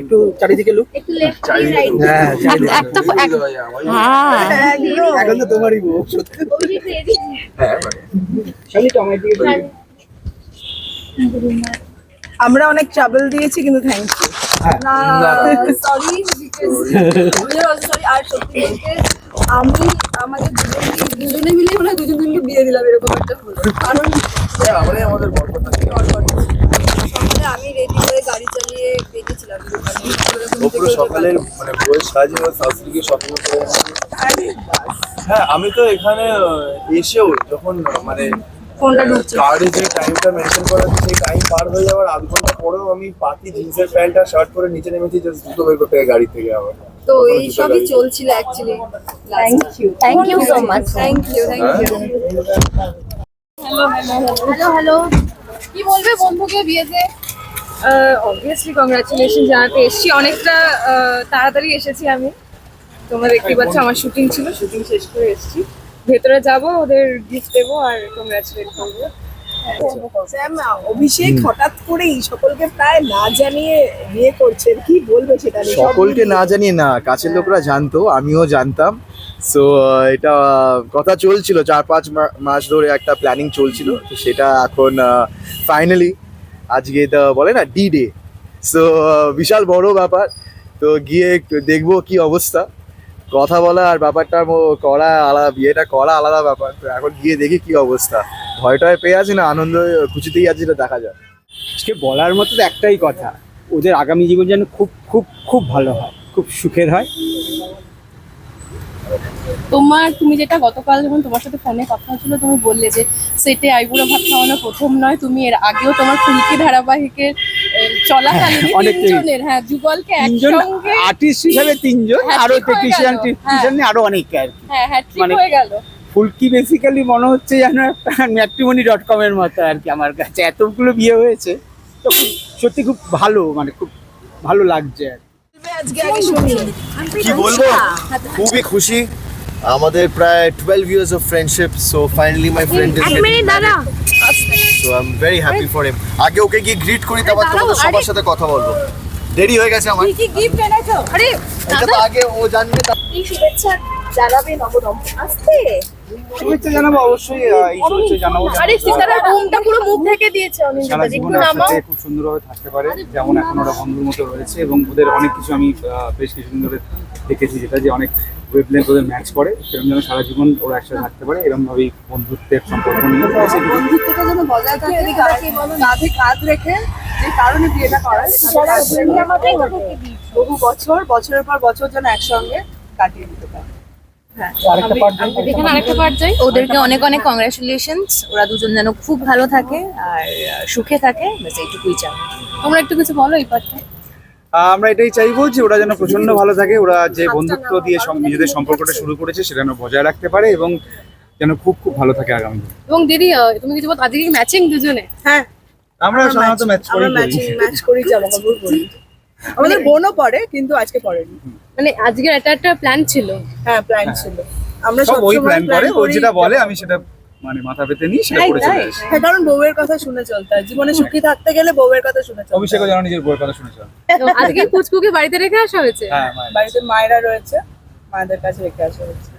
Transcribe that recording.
একটু চারিদিকে লুক একটু হ্যাঁ হ্যাঁ এখন তো তোমারই বউ আমরা অনেক ট্রাবল দিয়েছি কিন্তু থ্যাংক ইউ না সরি সরি আর সত্যি আমি আমাদের দুজন দুজনে মিলে মনে হয় দুজন দুজনকে বিয়ে দিলাম এরকম একটা হলো। কারণ আমাদের বরকতা আমি রেডি করে গাড়ি চালিয়ে বেরিয়েছিলাম। পুরো সকালের মানে বইয়ের সাহায্যে আমার শাশুড়িকে স্বপ্ন হ্যাঁ আমি তো এখানে এসেও যখন মানে কার্ডে যে টাইমটা মেনশন করা আছে সেই টাইম পার হয়ে যাওয়ার আধ ঘণ্টা পরেও আমি পাতি জিন্সের প্যান্ট আর শার্ট পরে নিচে নেমেছি জাস্ট দুটো বের করতে গাড়ি থেকে আবার। তো এই সবই চলছিল actually thank you thank you so much thank you thank you hello hello কি বলবে বন্ধুকে বিয়েতে? অবভিয়াসলি কংগ্রাচুলেশন জানাতে এসেছি। অনেকটা তাড়াতাড়ি এসেছি আমি। তোমরা দেখতে পাচ্ছ আমার শুটিং ছিল শুটিং শেষ করে এসেছি। ভেতরে যাব ওদের গিফট দেবো আর কংগ্রাচুলেট করব। স্যাম অভিষেক হঠাৎ করেই সকলকে প্রায় না জানিয়ে বিয়ে করছেন কি বলবে সেটা নিয়ে? সকলকে না জানিয়ে না কাছের লোকরা জানতো আমিও জানতাম। সো এটা কথা চলছিল চার পাঁচ মাস ধরে একটা প্ল্যানিং চলছিল। তো সেটা এখন ফাইনালি আজকে তো বলে না ডি ডে সো বিশাল বড় ব্যাপার। তো গিয়ে দেখব কি অবস্থা। কথা বলা আর ব্যাপারটা করা আলাদা, বিয়েটা করা আলাদা ব্যাপার। তো এখন গিয়ে দেখি কি অবস্থা। ভয় টয় পেয়ে আছি না, আনন্দ খুশিতেই আছি সেটা দেখা যাক। আজকে বলার মতো তো একটাই কথা, ওদের আগামী জীবন যেন খুব খুব খুব ভালো হয়, খুব সুখের হয়। তোমার তুমি যেটা গতকাল যখন তোমার সাথে ফোনে কথা হচ্ছিল তুমি বললে যে সেটে আইবুড়ো ভাত খাওয়ানো প্রথম নয় তুমি এর আগেও তোমার ফুলকি ধারাবাহিকের চলাকালীন। তিনজনের হ্যাঁ যুগলকে তিনজন একসঙ্গে আর্টিস্ট হিসাবে তিনজন হ্যাঁ, আরও ঠিক হয়ে টেকনিশিয়ান গেল। টেকনিশিয়ান আরও অনেকে আর কি হ্যাঁ হ্যাঁ ঠিক মানে- হয়ে গেল ফুলকি বেসিক্যালি মনে হচ্ছে যেন একটা ম্যাট্রিমনি ডট কম এর মতো আর কি আমার কাছে এতগুলো বিয়ে হয়েছে তো সত্যি খুব ভালো মানে খুব ভালো লাগছে আর কি। বলব? খুবই খুশি। আমাদের প্রায় twelve years of friendship so finally my friend is so I am very happy for him আগে ওকে গিয়ে গ্রিট করি তারপর তোমাদের সবার সাথে কথা বলব। দেরি হয়ে গেছে আমার। কি গিফট এনেছো? আরে এটা তো আগে ও জানবে এই শুভেচ্ছা জানাবে নবদম্প আসতে। শুভেচ্ছা জানাব অবশ্যই এই শুভেচ্ছা জানাব। আরে সিতারা ঘুমটা পুরো মুখ ঢেকে দিয়েছে সারা অনিন্দিতা জীবন একসাথে খুব সুন্দরভাবে থাকতে পারে যেমন এখন ওরা বন্ধুর মতো রয়েছে এবং ওদের অনেক কিছু আমি বেশ কিছুদিন ধরে দেখেছি যেটা যে অনেক ওয়েবলেন্থ ওদের ম্যাচ করে সেরকম যেন সারা জীবন ওরা একসাথে থাকতে পারে এরকম ভাবেই বন্ধুত্বের সম্পর্ক নিয়ে। বন্ধুত্বটা যেন বজায় থাকে কাঁধে কাঁধে কাঁধ রেখে যে কারণে বিয়েটা করার বহু বছর বছরের পর বছর যেন একসঙ্গে কাটিয়ে দিতে পারে। ওদেরকে অনেক অনেক কংগ্রাচুলেশনস ওরা দুজন যেন খুব ভালো থাকে আর সুখে থাকে। ব্যাস এইটুকুই চাই। তোমরা একটু কিছু বলো এই পার্টটা আমরা এটাই চাইব যে ওরা যেন প্রচণ্ড ভালো থাকে। ওরা যে বন্ধুত্ব দিয়ে নিজেদের সম্পর্কটা শুরু করেছে সেটা যেন বজায় রাখতে পারে এবং যেন খুব খুব ভালো থাকে আগামী দিনে। এবং দিদি তুমি কিছু বলো? আজকে ম্যাচিং দুজনে? হ্যাঁ। আমরা সাধারণত ম্যাচ করি ম্যাচিং ম্যাচ করি জামা কাপড় পরি আমাদের বোনও পরে কিন্তু আজকে পরেনি মানে আজকের একটা একটা প্ল্যান ছিল। হ্যাঁ প্ল্যান ছিল। আমরা সব ওই প্ল্যান করে ও যেটা বলে আমি সেটা মানে মাথা পেতে নিই সেটা করে চলে আসি। হ্যাঁ কারণ বউয়ের কথা শুনে চলতে হয়। জীবনে সুখী থাকতে গেলে বউয়ের কথা শুনে চলতে হয়। অভিষেকও যেন নিজের বউয়ের কথা শুনে তো আজকে কুচকুকে বাড়িতে রেখে আসা হয়েছে? হ্যাঁ বাড়িতে মায়েরা রয়েছে মায়েদের কাছে রেখে আসা হয়েছে।